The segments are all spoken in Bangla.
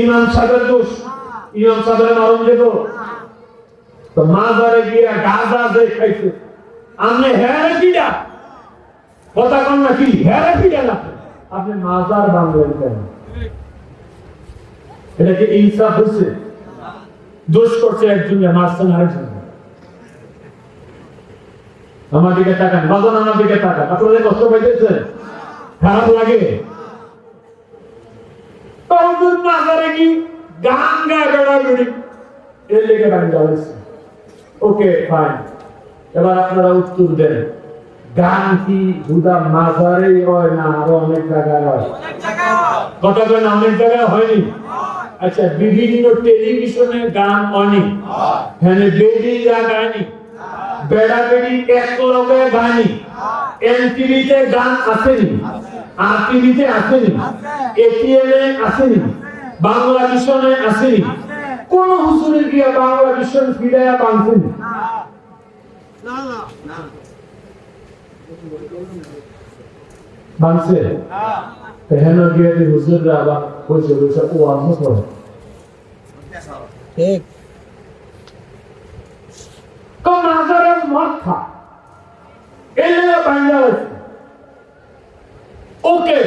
ইমাম সাহেবের দোষ। ইমাম সাহেবের নরম দেব। তো মাজারে গিয়া গাঁজা যে খাইছে, আপনি হ্যাঁ কিটা কথা কন না কি হ্যাঁ কিটা না। আপনি মাজার বাংলেন কেন? এটা কি ইনসাফ হচ্ছে? দোষ করছে একজন মারছেন আরেকজন আমার দিকে তাকান, বাজান আমার দিকে তাকান। আপনাদের কষ্ট পাইতেছেন? খারাপ লাগে? গান বেড়াবেড়ি গান এবার উত্তর দেন। গান কি হুদা না আরও অনেক জায়গায় কথা কেন অনেক জায়গায় হয়নি? আচ্ছা বিভিন্ন টেলিভিশনে গান অনেক হ্যাঁ বেডি যা গায়নি? বেড়া বেড়ি এক লগে গায়নি? এনটিভিতে গান আসেনি? আর টিভিতে আসেনি? এটিএম আসেনি? বাংলা মিশনে আসেনি কোন হুজুরে গিয়া বাংলা মিশন ফিরাইয়া বাঁধছে? হেন গিয়ে হুজুররা আবার বসে বসে ও আরম্ভ করে ঠিক। তো নাজারের মদ খা এলে বাংলা ওকে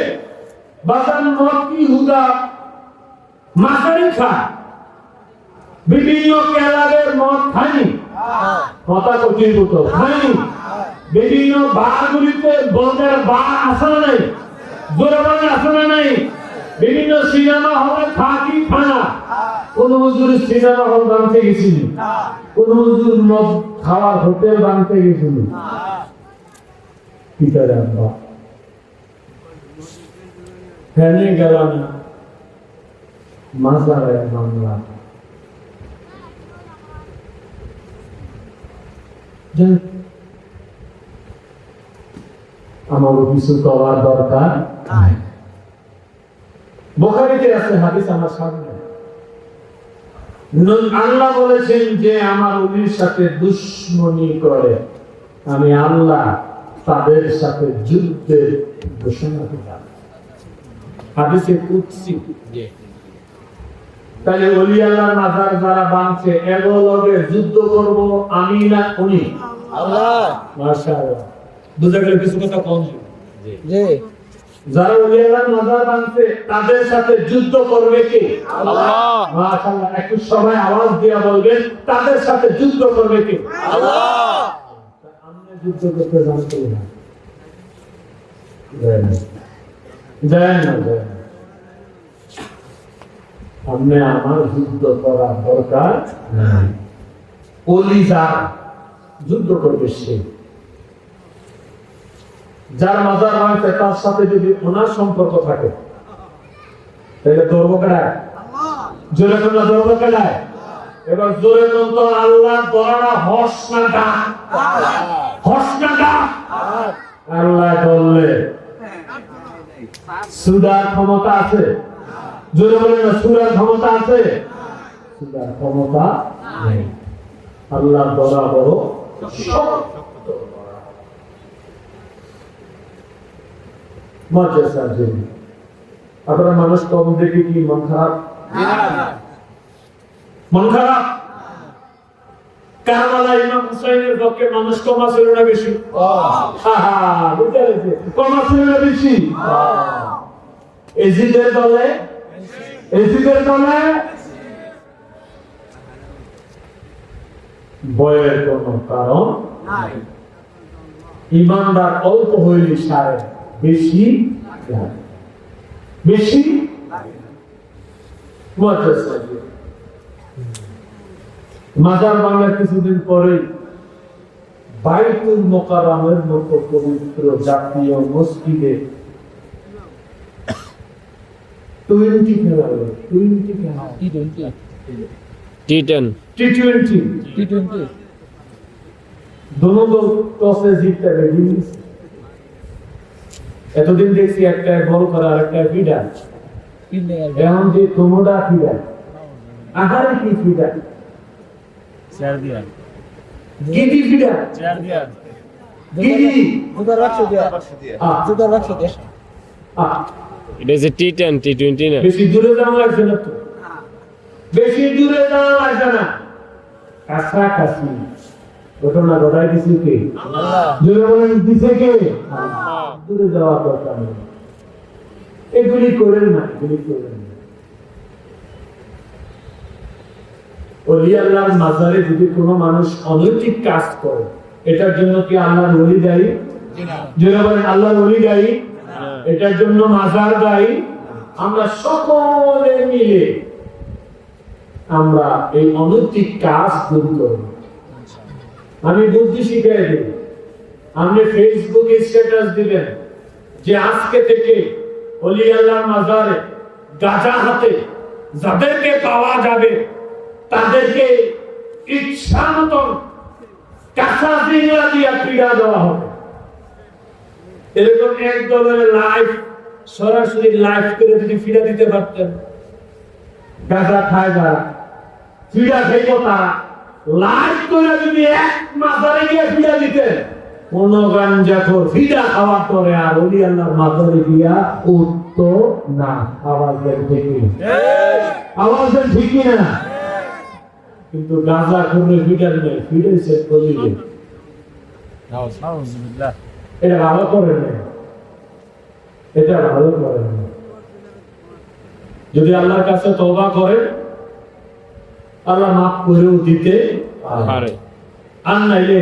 বাজার মদ কি হুদা মাঝারি খা বিভিন্ন ক্যালারের মদ খায়নি। কথা কঠিন মতো খায়নি। বিভিন্ন বারগুলিতে বন্ধের বার আসে নাই জোরাবানে আসে নাই। বিভিন্ন সিনেমা হলে খা খানা কোন মজুর সিনেমা হল বানতে গেছিলি? কোন মজুর মদ খাওয়ার হোটেল বানতে গেছিলি? পিতার আব্বা? ফ্যানে গেল না। মাজারে বাংলা যাই হোক, আমারও কিছু করার দরকার বোখারিতে আছে হাদিস আমার সামনে। আল্লাহ বলেছেন যে আমার উলির সাথে দুশ্মনী করে। আমি আল্লাহ তাদের সাথে যুদ্ধের ঘোষণা দিলাম। হাদিসে কুৎসি তাহলে অলি আল্লাহ মাজার যারা বাঁধছে এগো লগে যুদ্ধ করব আমি না উনি? আল্লাহ। মাশাআল্লাহ। বুঝা গেল কিছু কথা কম জি। যারা অলি আল্লাহর মাজার বাঁধছে তাদের সাথে যুদ্ধ করবে কে? আল্লাহ। মাশাআল্লাহ। একটু সবাই আওয়াজ দিয়া বলবেন তাদের সাথে যুদ্ধ করবে কে? আল্লাহ। আমরা যুদ্ধ করতে জানতে না। যায় না যায় না। যায় না আপনি আমার যুদ্ধ করার দরকার নাই। যার যুদ্ধ করবে সে। যার মাজার ভাঙছে তার সাথে যদি ওনার সম্পর্ক থাকে, তাহলে ধরবো কেডায়? জোরে কোন ধরবো কেডায়? এবার জোরে তো আল্লাহ দরাটা হস না আল্লাহ বললে, সুদার ক্ষমতা আছে? আপনারা মানুষ কম দেখে কি মন খারাপ? মন খারাপ? কারবালা ইমাম হুসাইনের পক্ষে মানুষ কমা ছিল না বেশি? কমা ছিল না বেশি? এজিদের দলে এজিদের দলে বয়ের কোন কারণ ইমানদার অল্প হইলে সারে, বেশি বেশি মাজার বাংলা কিছুদিন পরে বাইতুল মোকারামের মতো পবিত্র জাতীয় মসজিদে twenty February twenty T twenty T ten T twenty T twenty दोनों लोग টসে জিততে রেডি এতদিন দেখছি একটা বল করা একটা বিডা এখন যে তোমরা ফিডা আহার কি ফিডা চার দিয়া গিদি ফিডা চার দিয়া গিদি দুবার রাখছো দিয়া। দুবার রাখছো দিয়া। এটা হচ্ছে টি টেন টি টোয়েন্টি না বেশি দূরে যাওয়া লাগছে না তো? বেশি দূরে যাওয়া লাগছে না। কাছাকাছি। ঘটনা ঘটাই দিছি কে? বলেন দিছে কে? দূরে যাওয়ার দরকার নেই এগুলি করেন না এগুলি করেন না। অলি আল্লাহর মাজারে যদি কোনো মানুষ অনৈতিক কাজ করে এটার জন্য কি আল্লাহর অলি দায়ী? জোরে বলেন আল্লাহর অলি দায়ী? এটার জন্য মাজার দায়ী। আমরা সকলে মিলে আমরা এই অনৈতিক কাজ দূর করব। আমি বুদ্ধি শিখিয়ে দিই আপনি ফেসবুকে স্ট্যাটাস দিবেন যে আজকে থেকে অলি আল্লাহর মাজারে গাজা হাতে যাদেরকে পাওয়া যাবে তাদেরকে ইচ্ছা মতন কাঁচা জিংলা দিয়া পীড়া দেওয়া হবে। এরকম এক দলের লাইভ সরাসরি লাইভ করে যদি ফিরা দিতে পারতেন। গাজা খায় যারা ফিরা খাইব তারা লাইভ করে যদি এক মাজারে গিয়ে ফিরা দিতেন, কোন ফিরা খাওয়ার পরে আর অলি আল্লাহর মাজারে গিয়া উঠতো না। আওয়াজ দেন ঠিকই আওয়াজ দেন ঠিকই না কিন্তু গাঁজা করে ফিটার নেই অলিকে নাউজুবিল্লাহ এটা ভালো করে নেই এটা ভালো করে নেই যদি আল্লাহর কাছে তওবা করে আল্লাহ মাফ করেও দিতে পারে। আর নাইলে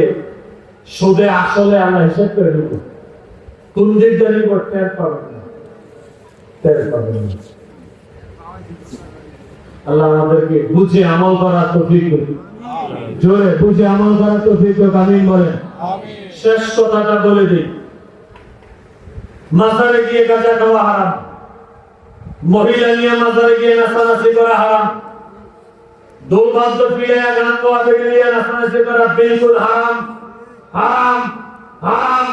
সুদে আসলে আল্লাহ হিসাব করে দেব কোন দিক জানি টের পাবেন না। টের পাবেন না। আল্লাহ আমাদেরকে বুঝে আমল করার তৌফিক করুন। জোরে বুঝে আমল করার তৌফিক করুন আমিন বলেন। শেষ কথাটা বলে দিই। মাজারে গিয়ে গাঁজা খাওয়া হারাম। মহিলা নিয়ে মাজারে গিয়ে নাচানাচি করা হারাম। দুর্ভাগ্য ফিরে গান গাওয়াতে গিয়ে নাচানাচি করা বিলকুল হারাম। হারাম হারাম।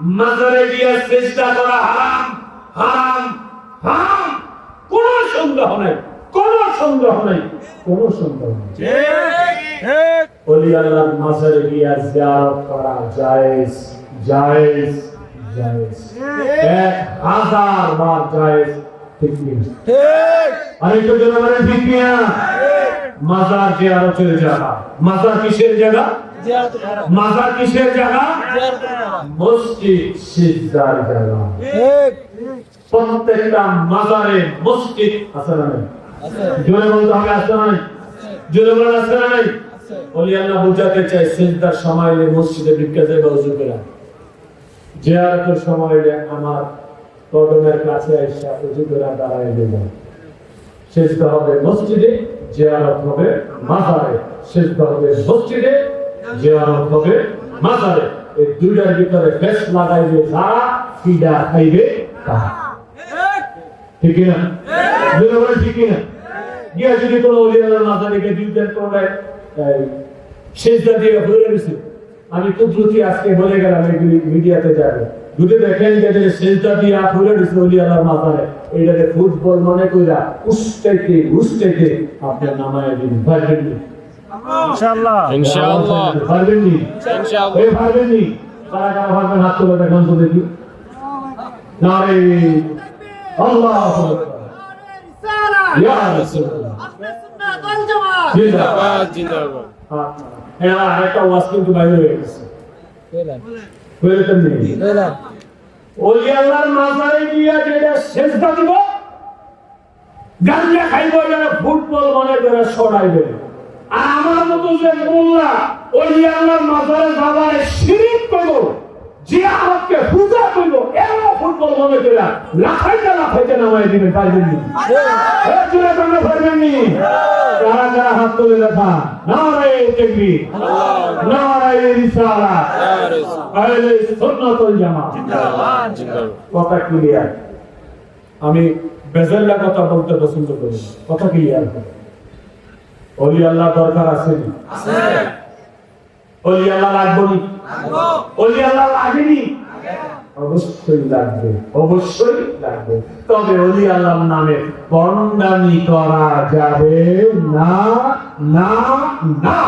মাজারে গিয়ে চেষ্টা করা হারাম। হারাম হারাম। কোন সন্দেহ নেই। সন্দেহ নেই, কোন সন্দেহ নেই। গিয়ে জিয়ারত করা জায়েজ জায়েজ জায়েজ। এক হাজার বার জায়েজ প্রত্যেকটা মাজারে মসজিদ? আছে জোরে বলতে হবে না নাই? জোরে বলেন না নাই? বুঝাতে চাই, সিজদার সময় মসজিদে করে। জিয়ারতের সময় আমার কদমের কাছে এসে উজু করে দেব। হবে মসজিদে, জিয়ারত হবে মাজারে। সেজদা হবে মসজিদে, জিয়ারত হবে মাজারে। এই দুইটার ভিতরে বেশ লাগাইবে যারা ফিডা খাইবে তারা ঠিক না? জোরে বলে ঠিক না? গিয়া যদি কোনো অলিয়ালার মাজারে গিয়ে দিতেন কোনো সেজদা দিয়ে ভরে গেছে আমি খুব দ্রুতি আজকে বলে গেলাম এগুলি মিডিয়াতে যাবে। যদি দেখেন যে সেজদা দিয়ে হাত ভরে গেছে অলিয়ালার মাজারে এইটাকে ফুটবল মনে কইরা উস্তেকে উস্তেকে আপনার নামায় দিন পারবেন নি? ইনশাআল্লাহ। ইনশাআল্লাহ। পারবেন নি? ইনশাআল্লাহ। এই পারবেন নি? কারা কারা পারবেন? হাত তুলে দেখান তো দেখি। নারে। আল্লাহ ইয়া রাসূলুল্লাহ। জিন্দাবাদ জিন্দাবাদ। জিন্দাবাদ হ্যাঁ আরেকটা ওয়াজ কিন্তু বাইরে হয়ে গেছে। হয়ে যেতেন নেই কইলাম ওলি আল্লাহর মাজারে গিয়া যেটা সেজদা দিব, গাঞ্জা খাইব যারা ফুটবল মনে করে সরাইবে আমার মতো যে মোল্লা ওলি আল্লাহর মাজারে যাবার শিরিক করব জিয়ারতকে পূজা ফুটবল মনে করে। লাফাইতে লাফাইতে নামাই পারবেন নি পারবেন নি কারা কারা হাত তুলে দেখা নারায়ে তাকবীর নারায়ে রিসালাত আহলে সুন্নাতুল জামাত। জিন্দাবাদ। কথা ক্লিয়ার। আমি বেজাল্লা কথা বলতে পছন্দ করি। কথা ক্লিয়ার অলি আল্লাহ দরকার আছে নি? অলি আল্লাহ লাগবো নি? অলি আল্লাহ অবশ্যই লাগবে অবশ্যই লাগবে। তবে অলি আল্লাহর নামে বন্দামি করা যাবে না না না।